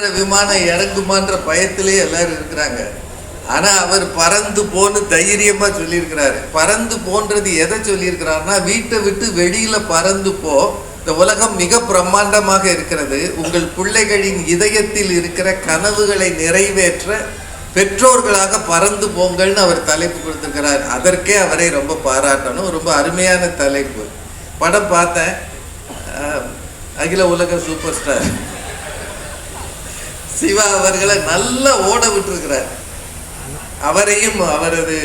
விமானம் இறங்குமான்ற பயத்திலே எல்லாரும் இருக்கிறாங்க. ஆனா அவர் பறந்து போன்னு தைரியமா சொல்லியிருக்கிறாரு. பறந்து போன்றது எதை சொல்லியிருக்கிறாருன்னா வீட்டை விட்டு வெளியில பறந்து போ. இந்த உலகம் மிக பிரம்மாண்டமாக இருக்கிறது. உங்கள் பிள்ளைகளின் இதயத்தில் இருக்கிற கனவுகளை நிறைவேற்ற பெற்றோர்களாக பறந்து போங்கள்னு அவர் தலைப்பு கொடுத்துருக்கிறார். அதற்கே அவரை ரொம்ப பாராட்டணும். ரொம்ப அருமையான தலைப்பு. படம் பார்த்தேன். அகில உலக சூப்பர் ஸ்டார். சிவா அவர்களை நல்லா ஓட விட்டுருக்கிறார். அவரையும் அவரது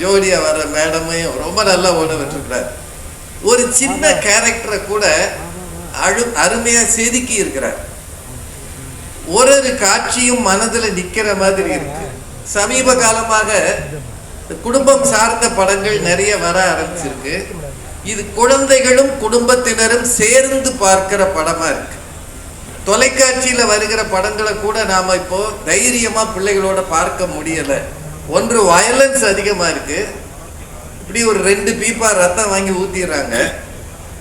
ஜோடியா வர மேடமையும் ரொம்ப நல்லா ஓட விட்டுருக்கிறார். ஒரு சின்ன கேரக்டரை கூட அழு அருமையா செதுக்கி இருக்கிறார். ஒரு ஒரு காட்சியும் மனதுல நிக்கிற மாதிரி இருக்கு. சமீப காலமாக இந்த குடும்பம் சார்ந்த படங்கள் நிறைய வர ஆரம்பிச்சிருக்கு. இது குழந்தைகளும் குடும்பத்தினரும் சேர்ந்து பார்க்கிற படமா இருக்கு. தொலைக்காட்சியில் வருகிற படங்களை கூட நாம் இப்போ தைரியமாக பிள்ளைகளோட பார்க்க முடியலை. ஒன்று வயலன்ஸ் அதிகமாக இருக்குது இப்படி ஒரு ரெண்டு பீப்பா ரத்தம் வாங்கி ஊற்றிடுறாங்க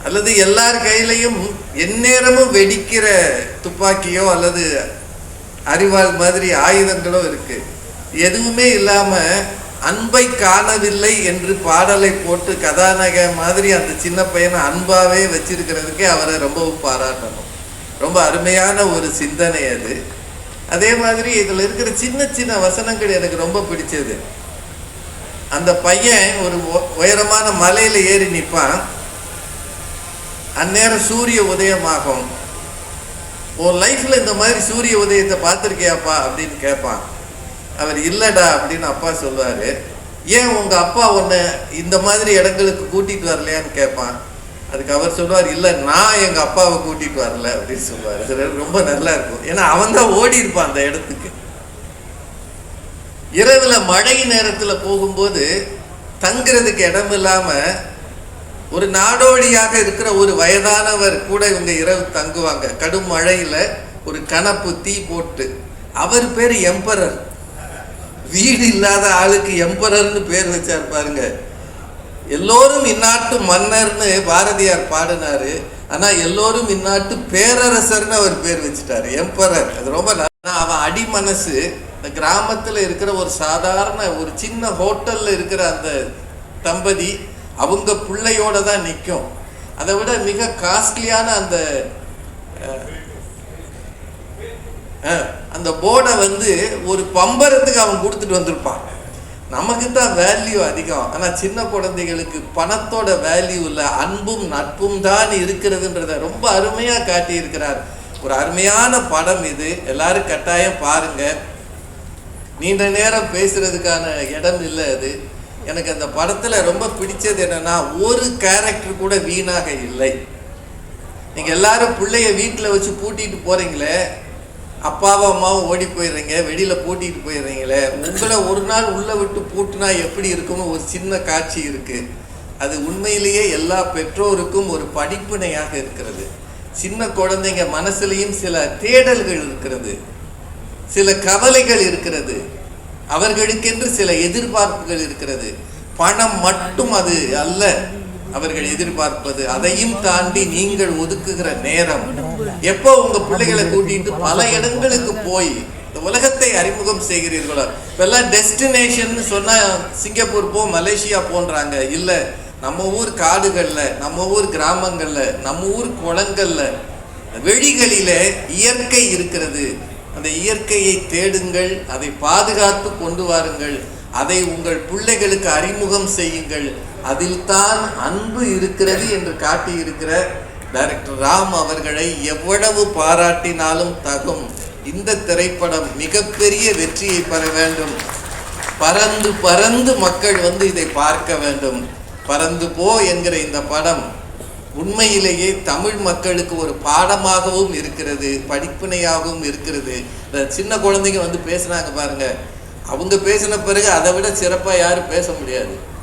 அல்லது எல்லார் கையிலையும் எந்நேரமும் வெடிக்கிற துப்பாக்கியோ அல்லது அறிவாள் மாதிரி ஆயுதங்களோ இருக்குது எதுவுமே இல்லாமல் அன்பை காணவில்லை என்று பாடலை போட்டு கதாநாயக மாதிரி அந்த சின்ன பையனை அன்பாவே வச்சிருக்கிறதுக்கே அவரை ரொம்பவும் பாராட்டணும். ரொம்ப அருமையான ஒரு சிந்தனை அது. அதே மாதிரி இதில் இருக்கிற சின்ன சின்ன வசனங்கள் எனக்கு ரொம்ப பிடிச்சது. அந்த பையன் ஒரு உயரமான மலையில் ஏறி நிற்பான். அந்நேரம் சூரிய உதயமாகும். உன் லைஃப்பில் இந்த மாதிரி சூரிய உதயத்தை பார்த்துருக்கியாப்பா? அப்படின்னு கேட்பான். அவர் இல்லைடா அப்படின்னு அப்பா சொல்லுவார் ஏன் உங்கள் அப்பா உன்னை இந்த மாதிரி இடங்களுக்கு கூட்டிகிட்டு வரலையான்னு கேட்பான். அதுக்கு அவர் சொல்லுவார் இல்லை நான் எங்கள் அப்பாவை கூட்டிட்டு வரல அப்படின்னு சொல்லுவார் ரொம்ப நல்லா இருக்கும். ஏன்னா அவன் தான் ஓடி இருப்பான் அந்த இடத்துக்கு. இரவில் மழை நேரத்தில் போகும்போது தங்குறதுக்கு இடம் இல்லாமல் ஒரு நாடோடியாக இருக்கிற ஒரு வயதானவர் கூட இவங்க இரவு தங்குவாங்க. கடும் மழையில் ஒரு கணப்பு தீ போட்டு. அவர் பேர் எம்பரர். வீடு இல்லாத ஆளுக்கு எம்பரர்னு பேர் வச்சார் பாருங்க. எல்லோரும் இந்நாட்டு மன்னர்னு பாரதியார் பாடினாரு. ஆனால் எல்லோரும் இந்நாட்டு பேரரசர்னு அவர் பேர் வச்சுட்டாரு எம்பரர். அது ரொம்ப நல்லா அவன் அடி மனசு இந்த கிராமத்தில் இருக்கிற ஒரு சாதாரண ஒரு சின்ன ஹோட்டல்ல இருக்கிற அந்த தம்பதி அவங்க பிள்ளையோட தான் நிற்கும் அதை விட மிக காஸ்ட்லியான அந்த அந்த போர்டை வந்து ஒரு பம்பரத்துக்கு அவன் கொடுத்துட்டு வந்திருப்பான். நமக்கு தான் வேல்யூ அதிகம். ஆனால் சின்ன குழந்தைகளுக்கு பணத்தோட வேல்யூ இல்லை அன்பும் நட்பும் தான் இருக்கிறதுன்றத ரொம்ப அருமையாக காட்டியிருக்கிறார். ஒரு அருமையான படம் இது. எல்லாரும் கட்டாயம் பாருங்க. நீண்ட நேரம் பேசுறதுக்கான இடம் இல்லை அது. எனக்கு அந்த படத்துல ரொம்ப பிடிச்சது என்னன்னா ஒரு கேரக்டர் கூட வீணாக இல்லை. நீங்க எல்லாரும் பிள்ளைய வீட்டில் வச்சு பூட்டிட்டு போறீங்களே அப்பாவும் அம்மாவும் ஓடி போயிடுறீங்க வெளியில் போட்டிகிட்டு போயிடுறீங்களே. உங்களை ஒரு நாள் உள்ளே விட்டு பூட்டினா எப்படி இருக்கும்னு ஒரு சின்ன காட்சி இருக்குது அது உண்மையிலேயே எல்லா பெற்றோருக்கும் ஒரு படிப்பினையாக இருக்கிறது. சின்ன குழந்தைங்க மனசுலேயும் சில தேடல்கள் இருக்கிறது. சில கவலைகள் இருக்கிறது. அவர்களுக்கென்று சில எதிர்பார்ப்புகள் இருக்கிறது. பணம் மட்டும் அது அல்ல. அவர்கள் எதிர்பார்ப்பது அதையும் தாண்டி நீங்கள் ஒதுக்குகிற நேரம். எப்போ உங்க பிள்ளைகளை கூட்டிட்டு பல இடங்களுக்கு போய் இந்த உலகத்தை அறிமுகம் செய்கிறீர்களோ இப்பெல்லாம் டெஸ்டினேஷன் சொன்னா சிங்கப்பூர் போ மலேசியா போன்றாங்க. இல்ல நம்ம ஊர் காடுகள்ல நம்ம ஊர் கிராமங்கள்ல நம்ம ஊர் குளங்கள்ல வெளிகளில இயற்கை இருக்கிறது. அந்த இயற்கையை தேடுங்கள் அதை பாதுகாத்து கொண்டு வாருங்கள். அதை உங்கள் பிள்ளைகளுக்கு அறிமுகம் செய்யுங்கள். அதில்தான் அன்பு இருக்கிறது என்று காட்டியிருக்கிற டைரக்டர் ராம் அவர்களை எவ்வளவு பாராட்டினாலும் தகும். இந்த திரைப்படம் மிகப்பெரிய வெற்றியை பெற வேண்டும். பறந்து பறந்து மக்கள் வந்து இதை பார்க்க வேண்டும். பறந்து போ என்கிற இந்த படம் உண்மையிலேயே தமிழ் மக்களுக்கு ஒரு பாடமாகவும் இருக்கிறது படிப்பினையாகவும் இருக்கிறது. சின்ன குழந்தைங்க வந்து பேசுனாங்க பாருங்க. அவங்க பேசின பிறகு அதை விட சிறப்பாக யாரும் பேச முடியாது.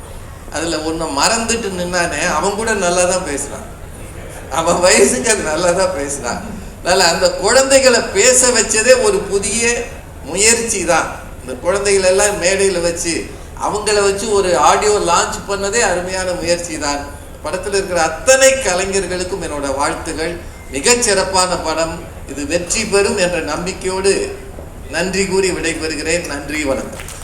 அதில் ஒன்றை மறந்துட்டு நின்னானே அவன் கூட நல்லா தான் பேசுகிறான் அவன் வயசுக்கு அது நல்லா தான் பேசுகிறான் அதனால அந்த குழந்தைகளை பேச வச்சதே ஒரு புதிய முயற்சி தான். இந்த குழந்தைகளெல்லாம் மேடையில் வச்சு அவங்கள வச்சு ஒரு ஆடியோ லான்ச் பண்ணதே அருமையான முயற்சி தான். படத்தில் இருக்கிற அத்தனை கலைஞர்களுக்கும் என்னோட வாழ்த்துகள். மிகச்சிறப்பான படம். இது வெற்றி பெறும் என்ற நம்பிக்கையோடு நன்றி கூறி விடைபெறுகிறேன். நன்றி வணக்கம்.